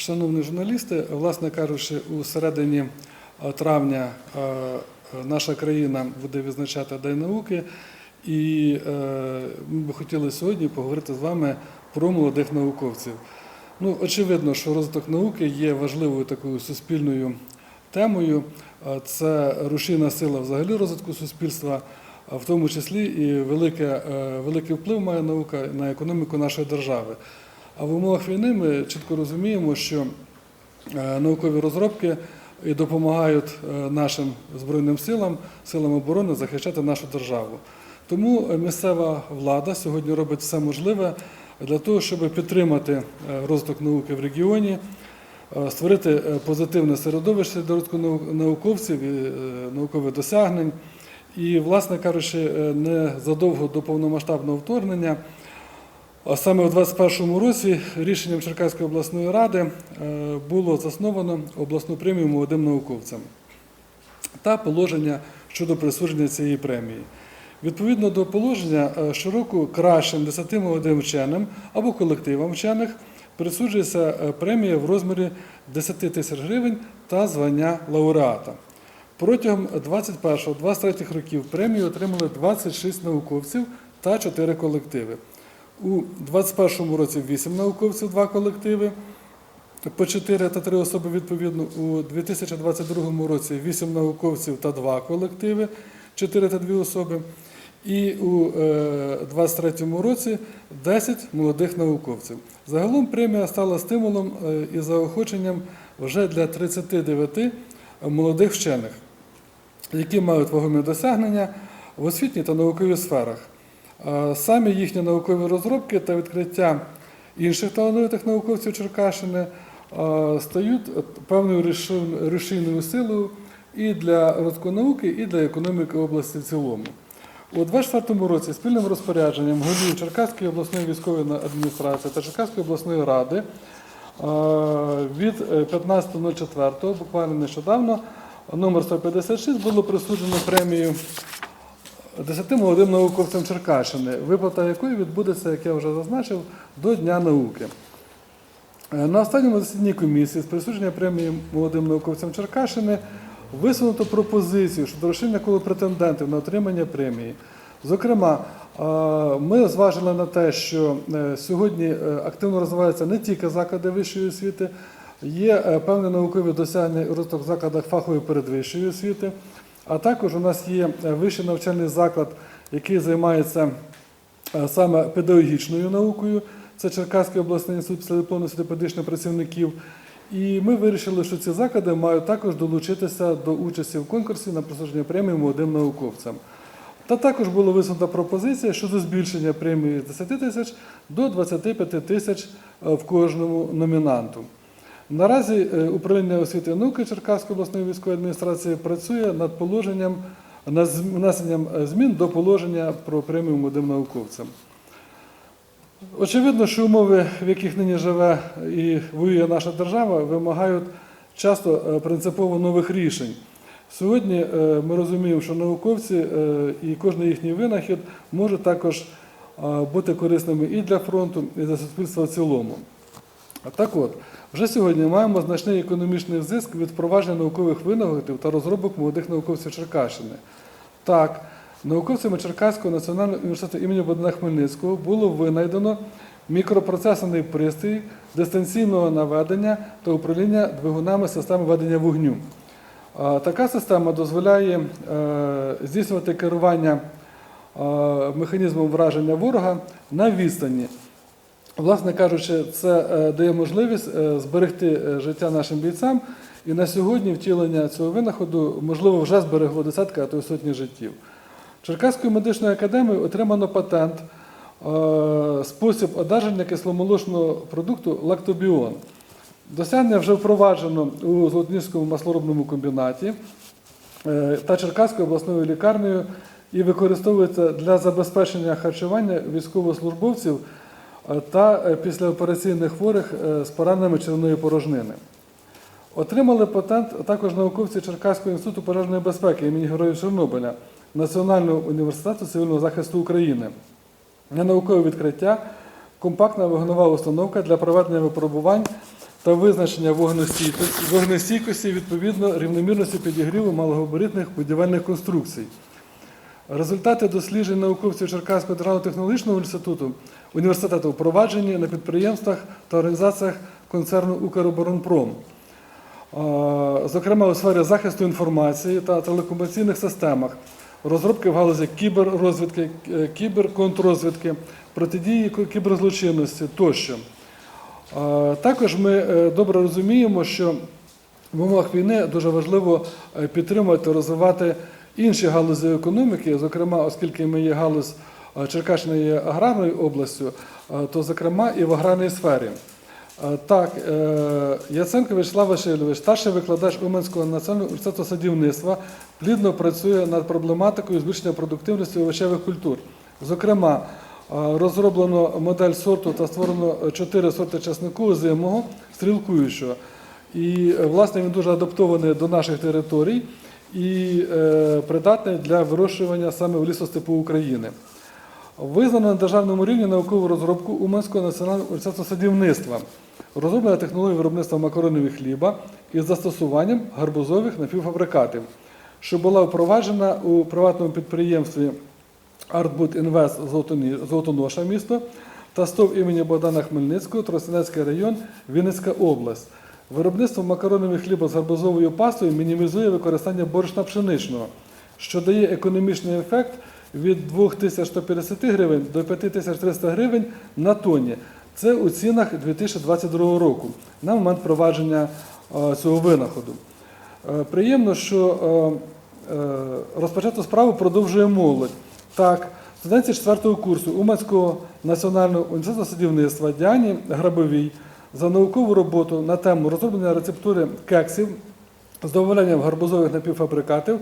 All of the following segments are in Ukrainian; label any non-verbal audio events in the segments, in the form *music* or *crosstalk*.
Шановні журналісти, власне кажучи, у середині е, травня е, наша країна буде відзначати День науки, і е, ми би хотіли сьогодні поговорити з вами про молодих науковців. Ну, очевидно, що розвиток науки є важливою такою суспільною темою. Це рушійна сила взагалі розвитку суспільства, в тому числі і велике, е, великий вплив має наука на економіку нашої держави. А в умовах війни ми чітко розуміємо, що е, наукові розробки і допомагають е, нашим збройним силам, силам оборони захищати нашу державу. Тому е, місцева влада сьогодні робить все можливе для того, щоб підтримати розвиток науки в регіоні, створити позитивне середовище для розвитку науковців і наукових досягнень. І, власне кажучи, незадовго до повномасштабного вторгнення. А саме у 2021 році рішенням Черкаської обласної ради е, було засновано обласну премію молодим науковцям та положення щодо присудження цієї премії. Відповідно до положення, е, щороку кращим 10 молодим вченим або колективам вчених присуджується е, премія в розмірі 10 тисяч гривень та звання лауреата. Протягом 21-23 років премію отримали 26 науковців та 4 колективи. У 2021 році 8 науковців, 2 колективи, по 4 та 3 особи відповідно. У 2022 році 8 науковців та 2 колективи, 4 та 2 особи. І у 2023 році 10 молодих науковців. Загалом премія стала стимулом е, і заохоченням вже для 39 молодих вчених, які мають вагомі досягнення в освітній та науковій сферах. Самі їхні наукові розробки та відкриття інших талановитих науковців Черкащини стають певною рушійною силою і для розвитку науки, і для економіки області в цілому. У 2024 році спільним розпорядженням голів Черкаської обласної військової адміністрації та Черкаської обласної ради від е, 15.04, буквально нещодавно, номер 156 було присуджено премію 10 молодим науковцям Черкащини, виплата якої відбудеться, як я вже зазначив, до Дня науки. Е, На останньому засіданні комісії з присудження премії молодим науковцям Черкащини висунуто пропозицію щодо розширення коло претендентів на отримання премії. Зокрема, е, ми зважили на те, що е, сьогодні активно розвиваються не тільки заклади вищої освіти, є певні наукові досягнення розвиток в закладах фахової передвищої освіти. А також у нас є е, вищий навчальний заклад, який займається е, саме педагогічною наукою. Це Черкаський обласний інститут післядипломних педагогічних працівників. І ми вирішили, що ці заклади мають також долучитися до участі в конкурсі на присудження премії молодим науковцям. Та також була висунута пропозиція щодо збільшення премії з 10 тисяч до 25 тисяч е, в кожному номінанту. Наразі е, управління освіти і науки Черкаської обласної військової адміністрації працює над положенням над внесенням е, змін до положення про премію молодим науковцям. Очевидно, що умови, в яких нині живе і воює наша держава, вимагають часто е, принципово нових рішень. Сьогодні ми розуміємо, що науковці і кожен їхній винахід може також бути корисними і для фронту, і для суспільства в цілому. Так от, вже сьогодні маємо значний економічний зиск від впровадження наукових винаходів та розробок молодих науковців Черкащини. Так, науковцями Черкаського національного університету імені Богдана Хмельницького було винайдено мікропроцесорний пристрій дистанційного наведення та управління двигунами системи ведення вогню. Така система дозволяє е, здійснювати керування е, механізмом враження ворога на відстані. Власне кажучи, це е, дає можливість е, зберегти е, життя нашим бійцям. І на сьогодні втілення цього винаходу, можливо, вже зберегло десятки, а то й сотні життів. Черкаською медичною академією отримано патент спосіб одержання кисломолочного продукту лактобіон. Досягнення вже впроваджено у Золотнівському маслоробному комбінаті та Черкаською обласною лікарнею і використовується для забезпечення харчування військовослужбовців та е, післяопераційних хворих е, з пораненнями червоної порожнини. Отримали патент також науковці Черкаського інституту пожежної безпеки імені Героїв Чорнобиля Національного університету цивільного захисту України. На наукове відкриття компактна вогнова установка для проведення випробувань та визначення вогнестійкості, відповідно рівномірності підігріву малогабаритних будівельних конструкцій. Результати досліджень науковців Черкаського державного технологічного університету, університету впроваджені на підприємствах та організаціях концерну Укроборонпром. Е, Зокрема, у сфері захисту інформації та телекомунікаційних системах, розробки в галузі кіберрозвідки, е, кіберконтррозвідки, протидії кіберзлочинності тощо. Е, Також ми добре розуміємо, що в умовах війни дуже важливо підтримувати, розвивати інші галузі економіки, зокрема, оскільки ми є галузь е, Черкащина є аграрною областю, е, то зокрема і в аграрній сфері. Е, Так, Яценко Вячеслав Васильович, старший викладач Уманського національного університету садівництва, плідно працює над проблематикою збільшення продуктивності овочевих культур. Зокрема, розроблено модель сорту та створено чотири сорти часнику озимого, стрілкуючого. І, власне, він дуже адаптований до наших територій і придатний для вирощування саме в лісостепу України. Визнано на державному рівні наукову розробку Уманського національного університету садівництва, розроблена технологія виробництва макаронових хліба із застосуванням гарбузових напівфабрикатів, що була впроваджена у приватному підприємстві Артбуд Інвест Золотоноша місто та СТОВ імені Богдана Хмельницького, Тростянецький район, Вінницька область. Виробництво макаронових хліба з гарбузовою пастою мінімізує використання борошна пшеничного, що дає економічний ефект від 2150 гривень до 5300 гривень на тонні. Це у цінах 2022 року на момент впровадження е, цього винаходу. Е, Приємно, що е, розпочату справу продовжує молодь. Так, студентці 4 курсу Уманського національного університету садівництва Діані Грабовій за наукову роботу на тему розроблення рецептури кексів з додаванням гарбузових напівфабрикатів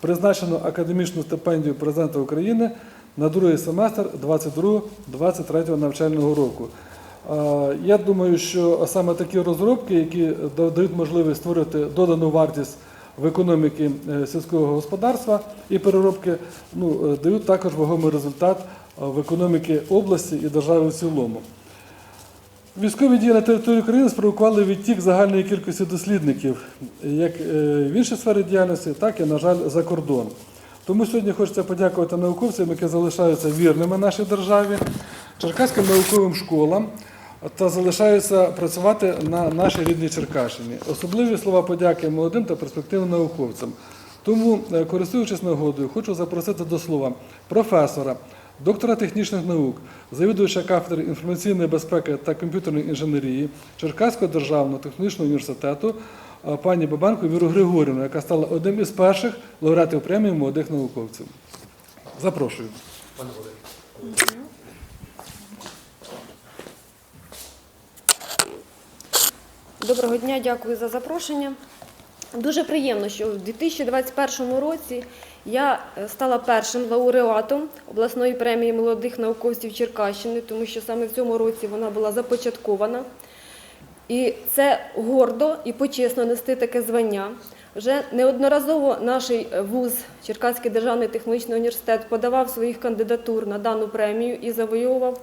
призначено академічну стипендію президента України на другий семестр 22-23 навчального року. Я думаю, що саме такі розробки, які дають можливість створити додану вартість в економіці е, сільського господарства і переробки, ну, е, дають також вагомий результат в економіці області і держави в цілому. Військові дії на території України спровокували відтік загальної кількості дослідників, як е, в іншій сфері діяльності, так і, на жаль, за кордон. Тому сьогодні хочеться подякувати науковцям, які залишаються вірними нашій державі, черкаським науковим школам та залишаються працювати на нашій рідній Черкащині. Особливі слова подяки молодим та перспективним науковцям. Тому, е, користуючись нагодою, хочу запросити до слова професора, доктора технічних наук, завідувача кафедри інформаційної безпеки та комп'ютерної інженерії Черкаського державного технічного університету е, пані Бабанку Віру Григорівну, яка стала одним із перших лауреатів премії молодих науковців. Запрошую. Доброго дня, дякую за запрошення. Дуже приємно, що в 2021 році я е, стала першим лауреатом обласної премії молодих науковців Черкащини, тому що саме в цьому році вона була започаткована. І це гордо і почесно нести таке звання. Вже неодноразово наш вуз, Черкаський державний технологічний університет, подавав своїх кандидатур на дану премію і завоював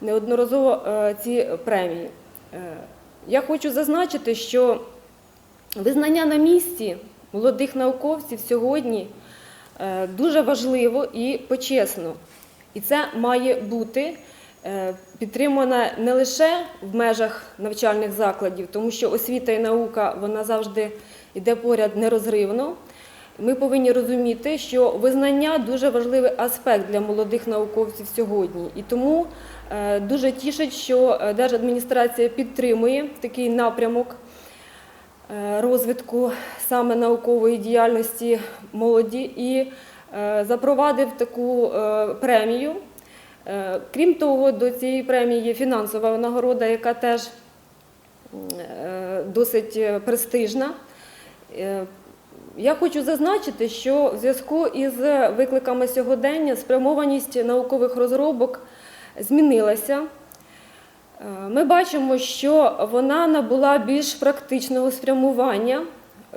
неодноразово е, ці премії. Е, Я хочу зазначити, що визнання на місці молодих науковців сьогодні е, дуже важливо і почесно. І це має бути е, підтримано не лише в межах навчальних закладів, тому що освіта і наука вона завжди йде поряд нерозривно. Ми повинні розуміти, що визнання дуже важливий аспект для молодих науковців сьогодні. І тому е, дуже тішить, що е, держадміністрація підтримує такий напрямок е, розвитку саме наукової діяльності молоді і е, запровадив таку е, премію. Е, Крім того, до цієї премії є фінансова нагорода, яка теж е, досить е, престижна. Е, Я хочу зазначити, що в зв'язку із викликами сьогодення спрямованість наукових розробок змінилася. Е, Ми бачимо, що вона набула більш практичного спрямування.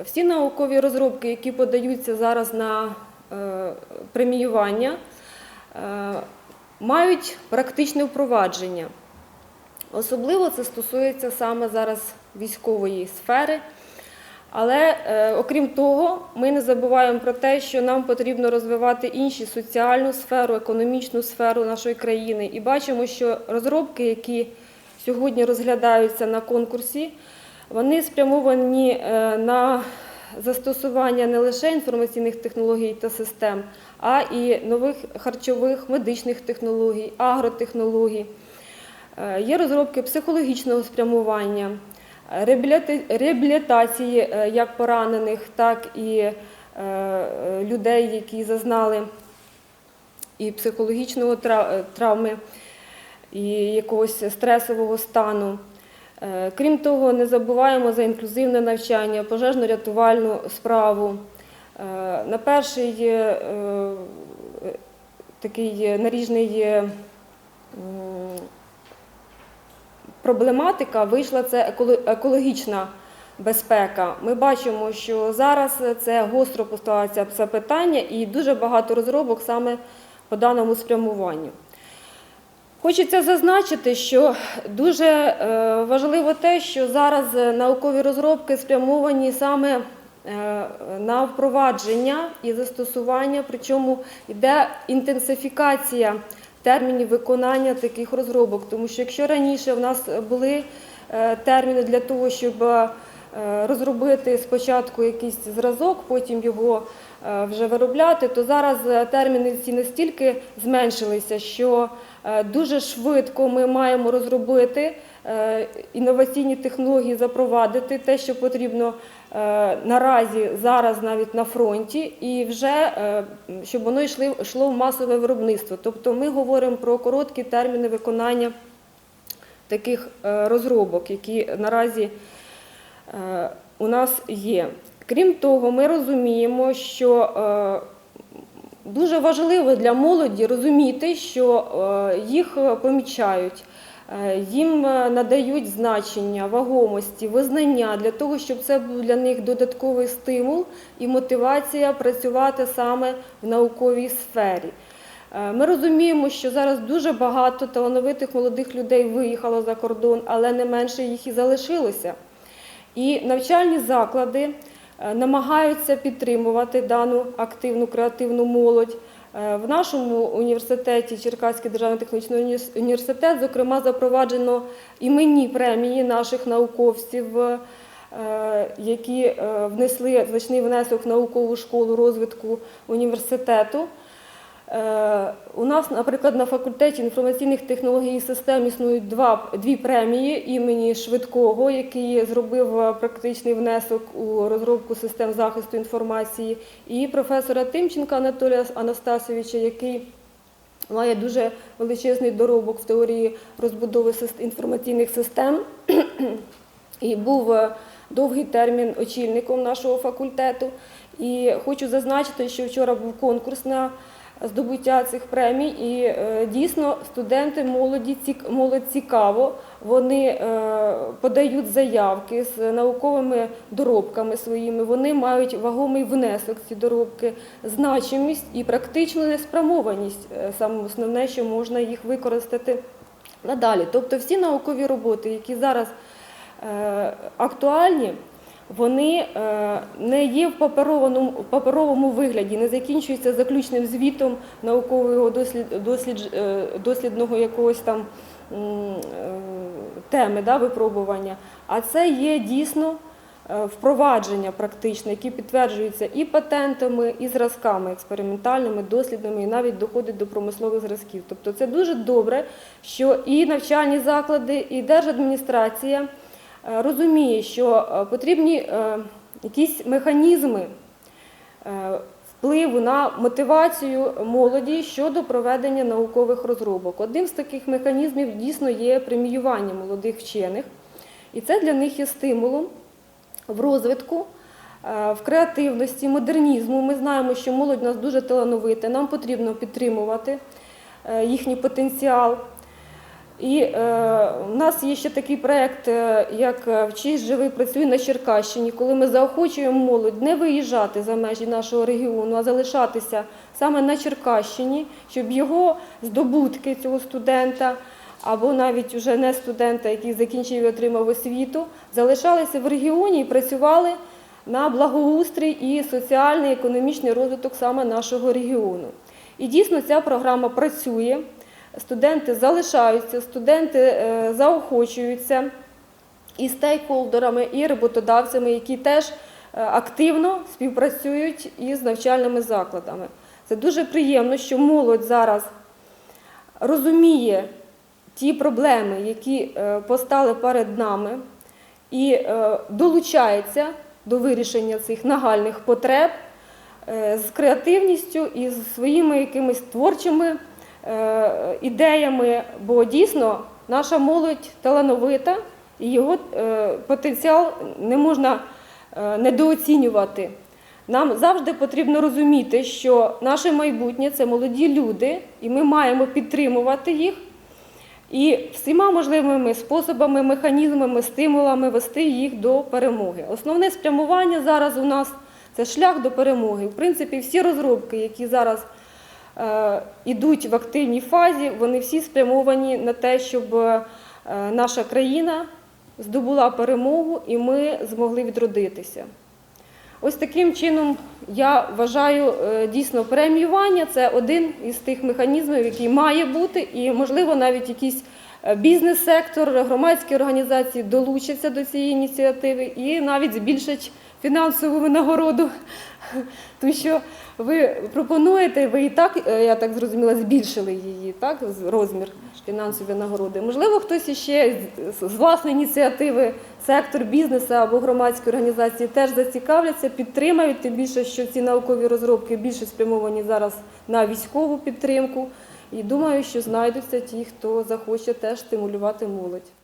Всі наукові розробки, які подаються зараз на е, преміювання, е, мають практичне впровадження. Особливо це стосується саме зараз військової сфери. Але окрім того, ми не забуваємо про те, що нам потрібно розвивати інші соціальну сферу, економічну сферу нашої країни. І бачимо, що розробки, які сьогодні розглядаються на конкурсі, вони спрямовані е, на застосування не лише інформаційних технологій та систем, а і нових харчових медичних технологій, агротехнологій. Е, Є розробки психологічного спрямування, е, реабілітації як поранених, так і людей, які зазнали і психологічного травми, і якогось стресового стану. Е, Крім того, не забуваємо за інклюзивне навчання, пожежно-рятувальну справу. Е, На перший е, такий наріжний проблематика вийшла це екологічна безпека. Ми бачимо, що зараз це гостро поставиться це питання і дуже багато розробок саме по даному спрямуванню. Хочеться зазначити, що дуже е, важливо те, що зараз е, наукові розробки спрямовані саме е, на впровадження і застосування, причому йде інтенсифікація термінів виконання таких розробок. Тому що якщо раніше в нас були терміни для того, щоб розробити спочатку якийсь зразок, потім його вже виробляти, то зараз терміни ці настільки зменшилися, що дуже швидко ми маємо розробити е, інноваційні технології, запровадити те, що потрібно е, наразі зараз навіть на фронті, і вже е, щоб воно йшли, йшло в масове виробництво. Тобто ми говоримо про короткі терміни виконання таких е, розробок, які наразі е, у нас є. Крім того, ми розуміємо, що е, дуже важливо для молоді розуміти, що е, їх помічають, е, їм е, надають значення, вагомості, визнання для того, щоб це був для них додатковий стимул і мотивація працювати саме в науковій сфері. Ми розуміємо, що зараз дуже багато талановитих молодих людей виїхало за кордон, але не менше їх і залишилося. І навчальні заклади намагаються підтримувати дану активну креативну молодь. Е, В нашому університеті, Черкаський державний технічний університет, зокрема, запроваджено іменні премії наших науковців, е, які е, внесли значний внесок в наукову школу розвитку університету. Е, У нас, наприклад, на факультеті інформаційних технологій і систем існують два, дві премії імені Швидкого, який зробив е, практичний внесок у розробку систем захисту інформації, і професора Тимченка Анатолія Анастасовича, який має дуже величезний доробок в теорії розбудови інформаційних систем і був е, довгий термін очільником нашого факультету. І хочу зазначити, що вчора був конкурс на здобуття цих премій, і е, дійсно студенти молоді молодь цікаво. Вони е, подають заявки з науковими доробками своїми. Вони мають вагомий внесок ці доробки, значимість і практичну неспрямованість. е, Саме основне, що можна їх використати надалі. Тобто всі наукові роботи, які зараз актуальні, вони е, не є в паперованому, паперовому вигляді, не закінчуються заключним звітом наукового дослід, е, дослідного якогось там е, теми да, випробування. А це є дійсно впровадження практичне, які підтверджуються і патентами, і зразками експериментальними, дослідними, і навіть доходить до промислових зразків. Тобто це дуже добре, що і навчальні заклади, і держадміністрація розуміє, що е, потрібні е, якісь механізми е, впливу на мотивацію молоді щодо проведення наукових розробок. Одним з таких механізмів дійсно є преміювання молодих вчених, і це для них є стимулом в розвитку, е, в креативності, модернізму. Ми знаємо, що молодь у нас дуже талановита, нам потрібно підтримувати е, їхній потенціал. І е, у нас є ще такий проєкт, е, як е, «Вчись, живи, працюй на Черкащині, коли ми заохочуємо молодь не виїжджати за межі нашого регіону, а залишатися саме на Черкащині, щоб його здобутки цього студента або навіть уже не студента, який закінчив і отримав освіту, залишалися в регіоні і працювали на благоустрій і соціальний економічний розвиток саме нашого регіону. І дійсно ця програма працює. Студенти залишаються, студенти е, заохочуються і стейкхолдерами, і роботодавцями, які теж е, активно співпрацюють із навчальними закладами. Це дуже приємно, що молодь зараз розуміє ті проблеми, які е, постали перед нами, і долучається до вирішення цих нагальних потреб з креативністю і з своїми якимись творчими ідеями, бо дійсно наша молодь талановита і його е, потенціал не можна е, недооцінювати. Нам завжди потрібно розуміти, що наше майбутнє це молоді люди, і ми маємо підтримувати їх і всіма можливими способами, механізмами, стимулами вести їх до перемоги. Основне спрямування зараз у нас це шлях до перемоги. В принципі, всі розробки, які зараз е, ідуть в активній фазі, вони всі спрямовані на те, щоб е, наша країна здобула перемогу і ми змогли відродитися. Ось таким чином я вважаю е, дійсно преміювання це один із тих механізмів, який має бути, і можливо навіть якийсь е, бізнес-сектор, громадські організації долучаться до цієї ініціативи і навіть збільшать фінансову винагороду. *laughs* Тому що ви пропонуєте, ви і так, е, я так зрозуміла, збільшили її, так, розмір фінансової нагороди. Можливо, хтось іще з власної ініціативи, сектор бізнесу або громадські організації теж зацікавляться, підтримають, тим більше, що ці наукові розробки більше спрямовані зараз на військову підтримку. І думаю, що знайдуться ті, хто захоче теж стимулювати молодь.